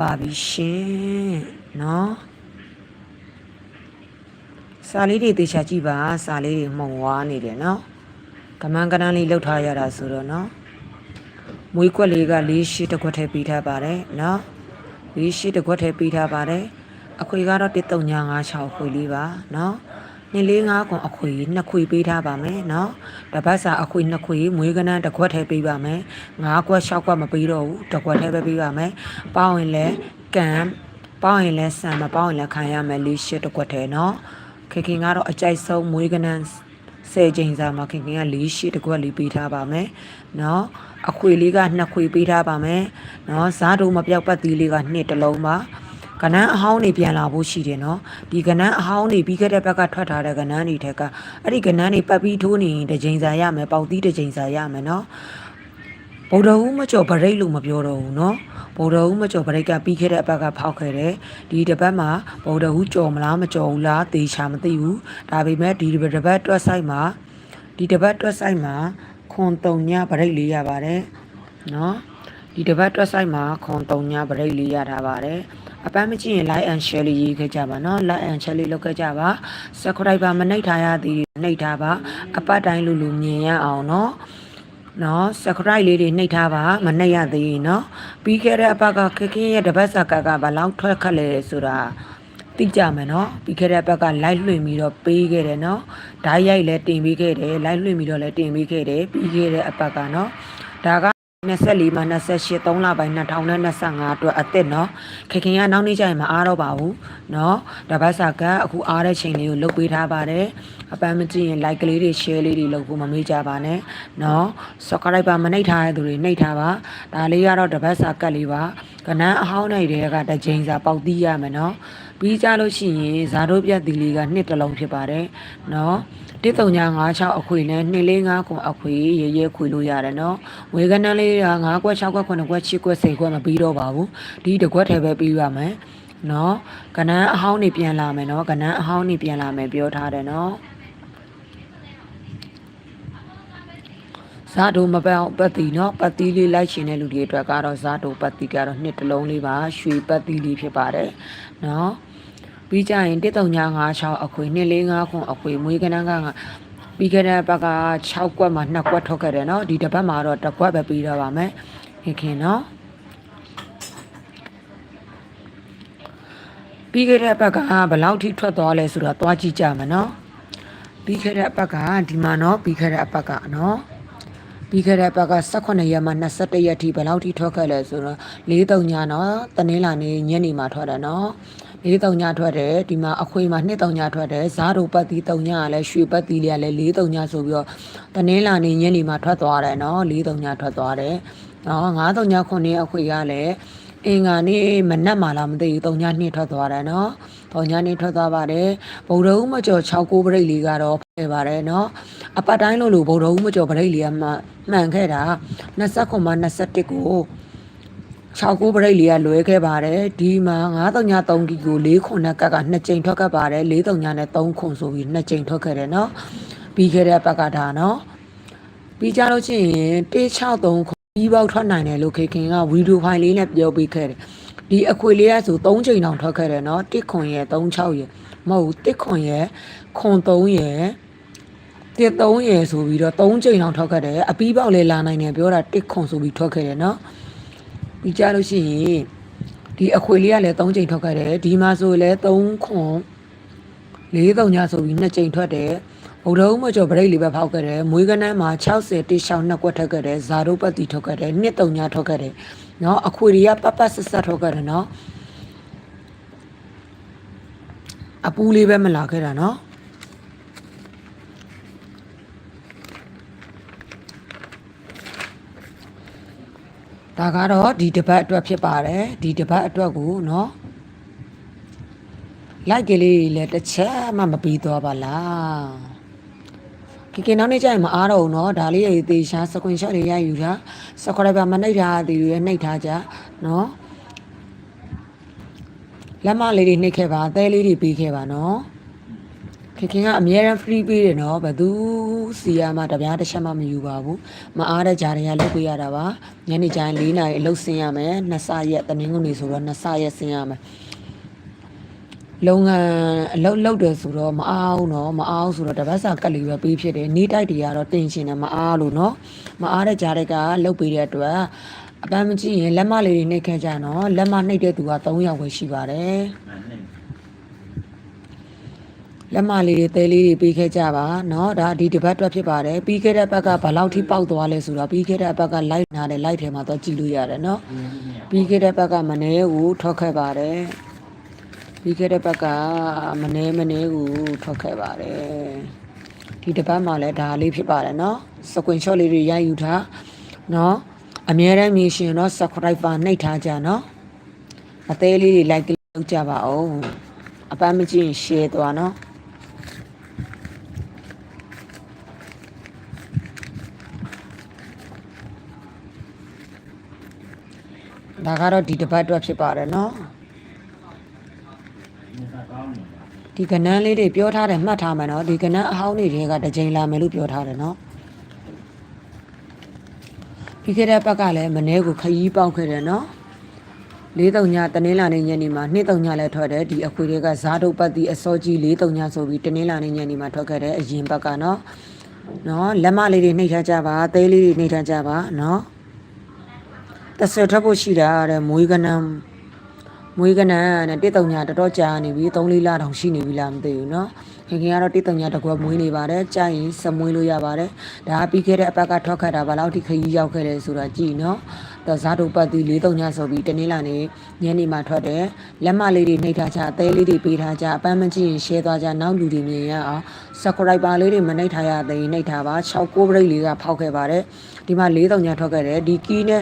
ပါပြီရှင်နော်စာလေးတွေတေချာကြည့်ပါစာလေးတွေမှုံဝါနေတယ်နော်ကမန်းကနန်းလေးလှုပ်ထားရတာဆိုတော့နော်မွေးကွက်လေးက၄ရှိတစ်ခွက်ထဲပြီးထားပါတယ်နော်၄ရှိတစ်ခွက်ထဲပြီးထားပါတယ်အခွေကတော့1356ခွေလေးပါနော် နှစ်လေးငါးခွန်အခွေနှစ်ခွေပေးထားပါမယ်နော်တပတ်စာအခွေနှစ်ခွေမွေးကနန်းတစ်ခွက်ထဲပေးပါမယ်ငါးခွက်၆ခွက်မပေးတော့ဘူးတစ်ခွက်ထဲပဲပေးပါမယ်ပေါင်းရင်လည်းကံပေါင်းရင်လည်းဆံမပေါင်းရင်လည်းခံရမယ်လေးရှစ်တစ်ခွက်ထဲနော်ခင်ခင်ကတော့အကြိုက်ဆုံးမွေးကနန်းဆယ်ချိန်စာမှာခင်ခင်ကလေးရှစ်တစ်ခွက်လေးပေးထားပါမယ်နော်အခွေလေးကနှစ်ခွေပေးထားပါမယ်နော်ဇားတုံးမပြောက်ပတ်သီးလေးကနှစ်တစ်လုံးပါ ကနန်းအဟောင်းနေပြန်လာဖို့ရှိတယ်နော်ဒီကနန်းအဟောင်းနေပြီးခဲ့တဲ့ဘက်ကထွက်ထားတဲ့ကနန်းတွေထက်ကအဲ့ဒီကနန်းတွေပတ်ပြီးထိုးနေရင်တစ်ချိန်စာရမယ်ပေါက်သီးတစ်ချိန်စာရမယ်နော်ဗုဒ္ဓဟူးမကျော်ဗရိတ်လို့မပြောတော့ဘူးနော်ဗုဒ္ဓဟူးမကျော်ဗရိတ်ကပြီးခဲ့တဲ့အပတ်ကဖောက်ခဲ့တယ်ဒီတစ်ပတ်မှာဗုဒ္ဓဟူးကျော်မလားမကျော်ဘူးလားသေချာမသိဘူးဒါပေမဲ့ဒီတစ်ပတ်တွက်ဆိုင်မှာဒီတစ်ပတ်တွက်ဆိုင်မှာခွန်တုံညဗရိတ်လေးရပါတယ်နော်ဒီတစ်ပတ်တွက်ဆိုင်မှာခွန်တုံညဗရိတ်လေးရထားပါတယ် အပန်းမကြည့်ရင် like and share လေးရေးခဲ့ကြပါနော် like and share လေးလုပ်ခဲ့ကြပါ subscribe ပါမနှိပ်ထားရသည်နှိပ်ထားပါအပတ်တိုင်းလူလူမြင်ရအောင်နော်နော် subscribe လေးတွေနှိပ်ထားပါမနှိပ်ရသေးရင်နော်ပြီးခဲ့တဲ့အပတ်ကခက်ခင်းရဲ့တပတ်စကကဘလောက်ထွက်ခက်လဲဆိုတာသိကြမယ်နော်ပြီးခဲ့တဲ့အပတ်က live လွှင့်ပြီးတော့ပေးခဲ့တယ်နော်ဓာတ်ရိုက်လည်းတင်ပေးခဲ့တယ် live လွှင့်ပြီးတော့လည်းတင်ပေးခဲ့တယ်ပြီးခဲ့တဲ့အပတ်ကနော်ဒါက 24မှာ28 3လပိုင်း2025အတွက်အစ်စ်เนาะခင်ခင်ကနောက်နေ့ကျရင်မအားတော့ပါဘူးเนาะတပတ်စာကအခုအားတဲ့ချိန်လေးကိုလုပ်ပေးထားပါတယ်အပန်းမကြည့်ရင် like ကလေးတွေ share လေးတွေလုပ်ဖို့မမေ့ကြပါနဲ့เนาะ subscribe ပါမနှိပ်ထားတဲ့သူတွေနှိပ်ထားပါဒါလေးကတော့တပတ်စာကတ်လေးပါကနန်းအဟောင်းနေတဲ့ကတစ်ချိန်စာပေါက်သီးရမယ်เนาะ ပြီးကြလို့ရှိရင်ဇာတို့ပြတ်သီလေးကနှစ်တလုံးဖြစ်ပါတယ်နော်တစ်တုံညာ96အခွေနဲ့245ခွန်အခွေရေရဲခွေလို့ရတယ်နော်ဝေကနန်းလေးက9ခွက်6ခွက်9ခွက်10ခွက်10ခွက်မပြီးတော့ပါဘူးဒီတစ်ခွက်ထဲပဲပြီးရမယ်နော်ကနန်းအဟောင်းနေပြန်လာမယ်နော်ကနန်းအဟောင်းနေပြန်လာမယ်ပြောထားတယ်နော်ဇာတို့မပန်ပတ်တီနော်ပတ်တီလေးလိုက်ရှင်တဲ့လူတွေအတွက်ကတော့ဇာတို့ပတ်တီကတော့နှစ်တလုံးလေးပါရွှေပတ်တီလေးဖြစ်ပါတယ်နော် ပြီးကြရင်13956အခွေ245ခွန်အခွေမွေးကနန်းကပြီးခဲ့တဲ့ဘက်က6ကွက်မှာ2ကွက်ထုတ်ခဲ့တယ်เนาะဒီတစ်ပတ်မှာတော့တစ်ကွက်ပဲပြီးတော့ပါမယ်ခင်ခင်เนาะပြီးခဲ့တဲ့ဘက်ကဘယ်လောက်ထိထွက်သွားလဲဆိုတော့သွားကြည့်ကြမယ်เนาะပြီးခဲ့တဲ့ဘက်ကဒီမှာเนาะပြီးခဲ့တဲ့ဘက်ကเนาะပြီးခဲ့တဲ့ဘက်က18ရက်မှ21ရက်ထိဘယ်လောက်ထိထွက်ခဲ့လဲဆိုတော့4 3ညเนาะတနင်္လာနေ့ညနေမှာထွက်တယ်เนาะ ၄တုံညထွက်တယ်ဒီမှာအခွေမှာ၂တုံညထွက်တယ်ဇာတို့ပတ်တီတုံညကလည်းရွှေပတ်တီလေးကလည်း၄တုံညဆိုပြီးတော့တနင်္လာနေ့ညနေမှာထွက်သွားတယ်နော်၄တုံညထွက်သွားတယ်နော်၅တုံညခုနှစ်အခွေကလည်းအင်္ဂါနေ့မနက်မှလာမသိဘူး၃ညနှစ်ထွက်သွားတယ်နော်၃ညနှစ်ထွက်သွားပါတယ်ဗုဒ္ဓဦးမကျော်6ကိုပြိတ်လေးကတော့ဖဲပါတယ်နော်အပတ်တိုင်းလို့လို့ဗုဒ္ဓဦးမကျော်ပြိတ်လေးကမှမှန်ခဲ့တာ29မှ21ကို 6ကိုပရိတ်လေးကလွဲခဲ့ပါတယ်ဒီမှာ933ကီကို4ခွန်နဲ့ကက်က2ကြိမ်ထွက်ခဲ့ပါတယ်439နဲ့3ခွန်ဆိုပြီး2ကြိမ်ထွက်ခဲ့တယ်နော်ပြီးခဲ့တဲ့ဘက်ကဒါနော်ပြီးကြလို့ချင်း163ခွန်ပြီးပေါက်ထွက်နိုင်တယ်လို့ခေခင်ကဗီဒီယိုဖိုင်လေးနဲ့ပြောပေးခဲ့တယ်ဒီအခွေလေးကဆို3ကြိမ်တောင်ထွက်ခဲ့တယ်နော်1ခွန်ရယ်36ရယ်မဟုတ်1ခွန်ရယ်ခွန်3ရယ်တစ်3ရယ်ဆိုပြီးတော့3ကြိမ်တောင်ထွက်ခဲ့တယ်အပီးပေါက်လေးလာနိုင်တယ်ပြောတာ1ခွန်ဆိုပြီးထွက်ခဲ့တယ်နော် ပြီးကြလို့ရှိရင်ဒီအခွေလေးကလည်း3ကြိမ်ထွက်ခဲ့တယ်ဒီမှာဆိုလည်း3ခွန်၄တုံညဆိုပြီး2ကြိမ်ထွက်တယ်ဗုဒ္ဓဦးမကျော်ဗရိတ်လေးပဲဖောက်ခဲ့တယ်မွေးကနန်းမှာ60တိရှောင်းနှစ်ကွက်ထွက်ခဲ့တယ်ဇာတို့ပတ်တီထွက်ခဲ့တယ်နှစ်တုံညထွက်ခဲ့တယ်เนาะအခွေတွေကပတ်ပတ်ဆက်ဆက်ထွက်ခဲ့တယ်เนาะအပူလေးပဲမလာခဲ့တာเนาะ ဒါကတော့ဒီတပတ်အတွက်ဖြစ်ပါတယ်ဒီတပတ်အတွက်ကိုเนาะလိုက်ကလေးလည်းတစ်ချက်မှမပြီးသွားပါလားကင်ကင်နောက်နေ့ကျရင်မအားတော့ဘူးเนาะဒါလေးရေသေးရှာစကွန်ရှော့တွေရိုက်ယူတာစကွန်ရပါမနှိပ်ထားသေးဘူးရနှိပ်ထားကြเนาะလက်မလေးတွေနှိပ်ခဲ့ပါသဲလေးတွေပြီးခဲ့ပါเนาะ ခင်ခင်ကအများရန် free ပေးတယ်နော်ဘယ်သူစီရမှာတပြားတစ်ချက်မှမယူပါဘူးမအားတဲ့ဂျာတွေကလုပ်ပေးရတာပါညနေကျရင်၄နာရီအလုပ်ဆင်းရမယ်နှစ်ဆရက်တနင်္ဂနွေဆိုတော့နှစ်ဆရက်ဆင်းရမယ်လုပ်ငန်းအလုပ်လုပ်တယ်ဆိုတော့မအားဘူးနော်မအားဘူးဆိုတော့တပတ်စာကတ်လေးပဲပေးဖြစ်တယ်နေတိုက်တွေကတော့တင်ရှင်တယ်မအားလို့နော်မအားတဲ့ဂျာတွေကလုပ်ပေးတဲ့အတွက်အပန်းမကြည့်ရင်လက်မလေးတွေနှိပ်ခဲ့ကြနော်လက်မနှိပ်တဲ့သူက3ယောက်ပဲရှိပါတယ်မှန်တယ် လက်မလေးတွေသဲလေးတွေပေးခဲ့ကြပါเนาะဒါဒီတစ်ပတ်အတွက်ဖြစ်ပါတယ်ပြီးခဲ့တဲ့ဘက်ကဘယ်လောက်ထိပေါက်သွားလဲဆိုတော့ပြီးခဲ့တဲ့ဘက်က light နာတယ် light ထဲမှာတော့ကြည့်လို့ရတယ်เนาะပြီးခဲ့တဲ့ဘက်ကမနေကိုထွက်ခဲ့ပါတယ်ပြီးခဲ့တဲ့ဘက်ကမနေမနေကိုထွက်ခဲ့ပါတယ်ဒီတစ်ပတ်မှာလည်းဒါလေးဖြစ်ပါတယ်เนาะ screenshot လေးတွေရိုက်ယူထားเนาะအများရန်မြင်ရှင်တော့ subscriber နှိပ်ထားကြเนาะအသေးလေးတွေ like လုပ်ကြပါဦးအပန်းမကြည့်ရင် share သွားเนาะ ဒါကတော့ဒီတစ်ပတ်အတွက်ဖြစ်ပါတယ်နော်ဒီကကောင်းနေပါဒီကနန်းလေးတွေပြောထားတယ်မှတ်ထားမယ်နော်ဒီကနန်းအဟောင်းတွေတွေကတစ်ကြိမ်လာမယ်လို့ပြောထားတယ်နော်ပြီးခဲ့တဲ့ဘက်ကလည်းမနေ့ကခရီးပေါက်ခဲ့တယ်နော်လေးတုံညတနင်္လာနေ့ညနေမှာနှစ်တုံညလည်းထွက်တယ်ဒီအခွေတွေကဇာတုပတ်တိအစောကြီးလေးတုံညဆိုပြီးတနင်္လာနေ့ညနေမှာထွက်ခဲ့တယ်အရင်ဘက်ကနော်နော်လက်မလေးတွေနှိပ်ထားကြပါသဲလေးတွေနှိပ်ထားကြပါနော် တဆွထွက်ဖို့ရှိတာတဲ့မွေးကနန်း မွေးကနန်းနဲ့တိတုံညာတော်တော်ကြာနေပြီ3လေးလတောင်ရှိနေပြီလားမသိဘူးเนาะခင်ခင်ကတော့တိတုံညာတကွမွေးနေပါတယ်ကြာရင်စမွေးလို့ရပါတယ်ဒါကပြီးခဲ့တဲ့အပတ်ကထွက်ခတ်တာဘာလို့ထိခရီးရောက်ခဲ့လဲဆိုတာကြည့်เนาะတော့ဇာတုပတ်တီလေးတုံညာဆိုပြီးတနေ့လာနေညနေမှထွက်တယ်လက်မလေးတွေနှိပ်ထားကြအသေးလေးတွေပေးထားကြအပန်းမကြည့်ရင် share သွားကြနောက်လူတွေမြင်ရအောင် subscriber လေးတွေမနှိပ်ထားရသေးရင်နှိပ်ထားပါ6 9 break လေးကဖောက်ခဲ့ပါတယ်ဒီမှာလေးတုံညာထွက်ခဲ့တယ်ဒီကီးနဲ့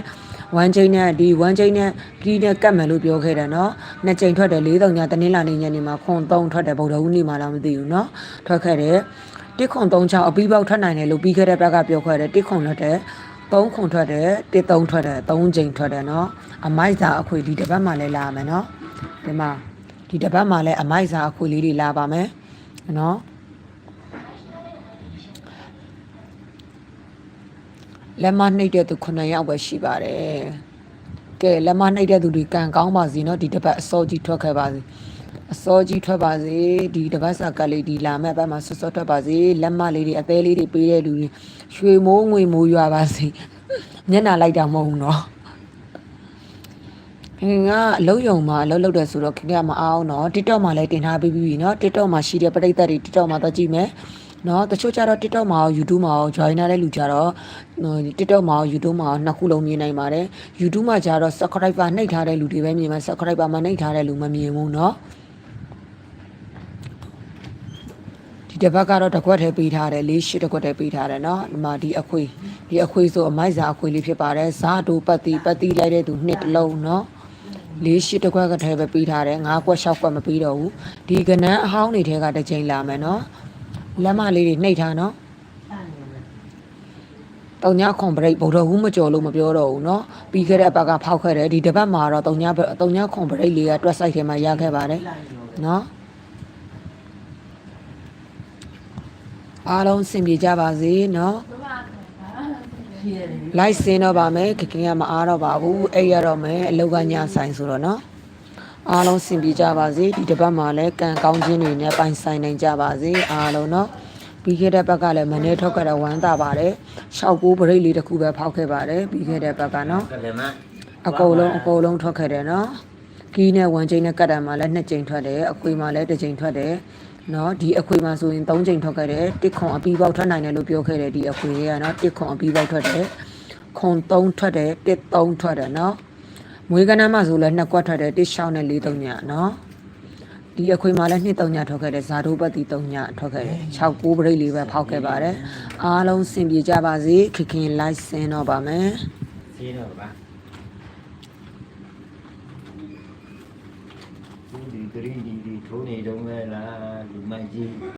ဝမ်ချိန်နဲ့ဒီဝမ်ချိန်နဲ့ကီးနဲ့ကတ်မယ်လို့ပြောခဲ့တယ်နော်နှစ်ချိန်ထွက်တယ်လေးတုံညာတနင်္လာနေ့ညနေမှာခွန်3ထွက်တယ်ဗုဒ္ဓဟူးနေ့မှာလားမသိဘူးနော်ထွက်ခဲ့တယ်တစ်ခွန်3ချောင်းအပြီးပေါက်ထွက်နိုင်တယ်လို့ပြီးခဲ့တဲ့ဘက်ကပြောခဲ့တယ်တစ်ခွန်ထွက်တယ်3ခွန်ထွက်တယ်တစ်3ထွက်တယ်3ချိန်ထွက်တယ်နော်အမိုက်စာအခွေဒီတစ်ပတ်မှလည်းလာမယ်နော်ဒီမှာဒီတစ်ပတ်မှလည်းအမိုက်စာအခွေလေးတွေလာပါမယ်နော် လက်မနှိပ်တဲ့သူ9ယောက်ပဲရှိပါတယ်ကဲလက်မနှိပ်တဲ့သူတွေကံကောင်းပါစေနော်ဒီတစ်ပတ်အစောကြီးထွက်ခဲ့ပါစေအစောကြီးထွက်ပါစေဒီတစ်ပတ်စာကလေးဒီလာမဲ့ဘက်မှာဆွတ်ဆွတ်ထွက်ပါစေလက်မလေးတွေအသေးလေးတွေပေးတဲ့လူတွေရွှေမိုးငွေမိုးရွာပါစေမျက်နှာလိုက်တာမဟုတ်ဘူးနော်ခင်ကအလုံးယုံမှာအလုံးလုံးတယ်ဆိုတော့ခင်ကမအောင်နော် TikTok မှာလည်းတင်ထားပြီးပြီနော် TikTok မှာရှိတဲ့ပရိသတ်တွေ TikTok မှာတော့ကြည့်မယ် နော်တချို့ကျတော့ TikTok မှာရော YouTube မှာရော join တဲ့လူကြတော့ဟို TikTok မှာရော YouTube မှာရောနှစ်ခုလုံးမြင်နိုင်ပါတယ် YouTube မှာကျတော့ subscriber နှိပ်ထားတဲ့လူတွေပဲမြင်မှာ subscriber မနှိပ်ထားတဲ့လူမမြင်ဘူးเนาะဒီတစ်ပတ်ကတော့တစ်ခွက်ထဲပေးထားတယ်လေးရှစ်တစ်ခွက်ထဲပေးထားတယ်เนาะဒီမှာဒီအခွေဒီအခွေဆိုအမိုက်စာအခွေလေးဖြစ်ပါတယ်ဇာတူပတ်တီပတ်တီလိုက်တဲ့သူနှစ်တစ်လုံးเนาะလေးရှစ်တစ်ခွက်ကထဲပဲပေးထားတယ်ငါးခွက်ရှောက်ခွက်မပေးတော့ဘူးဒီကနန်းအဟောင်းတွေထဲကတစ်ချိန်လာမယ်เนาะ လက်မလေးတွေနှိပ်ထားเนาะ တုံညာခွန်ဘရိတ်ဗုဒ္ဓဟူးမကြော်လို့မပြောတော့ဘူးเนาะပြီးခဲ့တဲ့အပတ်ကဖောက်ခဲ့တယ်ဒီတစ်ပတ်မှာတော့တုံညာတုံညာခွန်ဘရိတ်လေးကတွက်ဆိုင်ထဲမှာရခဲ့ပါတယ်เนาะအားလုံးစင်ပြေကြပါစေเนาะလိုက်စင်းတော့ပါမယ်ခခင်ကမအားတော့ပါဘူးအဲ့ရတော့မယ်အလောက်ကညဆိုင်ဆိုတော့เนาะ အားလုံးဆင်ပြေကြပါစေဒီတစ်ပတ်မှာလည်းကံကောင်းခြင်းတွေနဲ့ပိုင်ဆိုင်နိုင်ကြပါစေအားလုံးနော်ပြီးခဲ့တဲ့ဘက်ကလည်းမနေ့ထောက်ကတော့ဝမ်းသာပါတယ်ရှောက်ကိုဘရိတ်လေးတစ်ခုပဲဖောက်ခဲ့ပါတယ်ပြီးခဲ့တဲ့ဘက်ကနော်အကုန်လုံးအကုန်လုံးထွက်ခဲ့တယ်နော်ကီးနဲ့ဝမ်းချိန်နဲ့ကတ်တံမှာလည်းနှစ်ချိန်ထွက်တယ်အခွေမှာလည်းတစ်ချိန်ထွက်တယ်နော်ဒီအခွေမှာဆိုရင်၃ချိန်ထွက်ခဲ့တယ်တစ်ခွန်အပီးပေါက်ထွက်နိုင်တယ်လို့ပြောခဲ့တယ်ဒီအခွေကနော်တစ်ခွန်အပီးပေါက်ထွက်တယ်ခွန်၃ထွက်တယ်တစ်၃ထွက်တယ်နော် မွေးကနန်းမှာဆိုလည်းနှစ်ကွက်ထွက်တယ်တစ်ရှောင်းနဲ့၄၃ညနော်ဒီအခွေမှာလည်းနှစ်တုံညထွက်ခဲ့တယ်ဇာတိုပတ်တီတုံညထွက်ခဲ့တယ်6 9ပရိတ်လေးပဲဖောက်ခဲ့ပါတယ်အားလုံးစင်ပြေကြပါစေခင်ခင်လိုက်စင်းတော့ပါမယ်ဆေးတော့ပါဒီဂရင်းဒီဒီထိုးနေတော့မဲလားလူမိုက်ကြီး